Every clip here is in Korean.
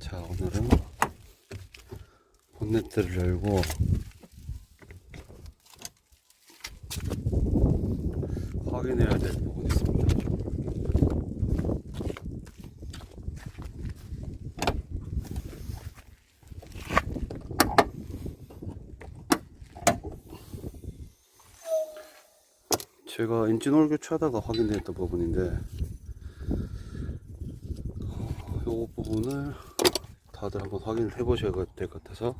자 오늘은 본네트를 열고 확인해야 될 부분이 있습니다. 제가 엔진 오일 교체하다가 확인됐던 부분인데 이 부분을 다들 한번 확인을 해 보셔야 될 것 같아서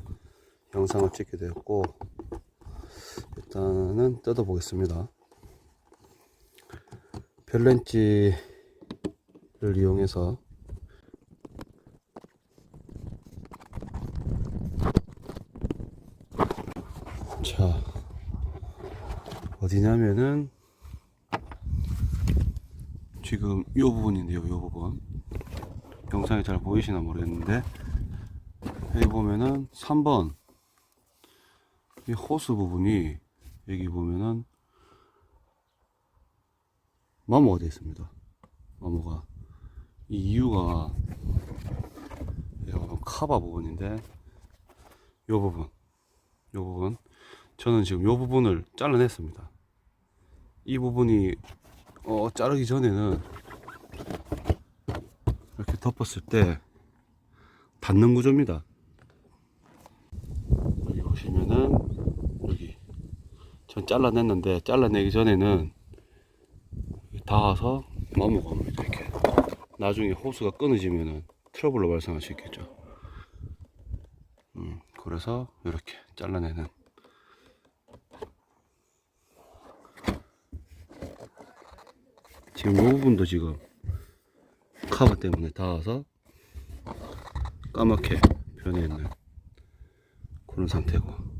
영상을 찍게 되었고 일단은 뜯어 보겠습니다. 별렌치를 이용해서 자 어디냐면은 지금 이 부분인데요 이 부분. 영상이 잘 보이시나 모르겠는데 여기 보면은 3번. 이 호스 부분이 여기 보면은 마모가 되어 있습니다. 마모가. 이 이유가 카바 부분인데 이 부분. 이 부분. 저는 지금 이 부분을 잘라냈습니다. 이 부분이 어, 자르기 전에는 이렇게 덮었을 때 닿는 구조입니다. 여기 보시면은 여기 전 잘라냈는데 잘라내기 전에는 닿아서 옵니다. 이렇게 나중에 호스가 끊어지면은 트러블로 발생할 수 있겠죠. 음, 그래서 이렇게 잘라내는 지금 이 부분도 지금 카바 때문에 닿아서 까맣게 변해 있는 그런 상태고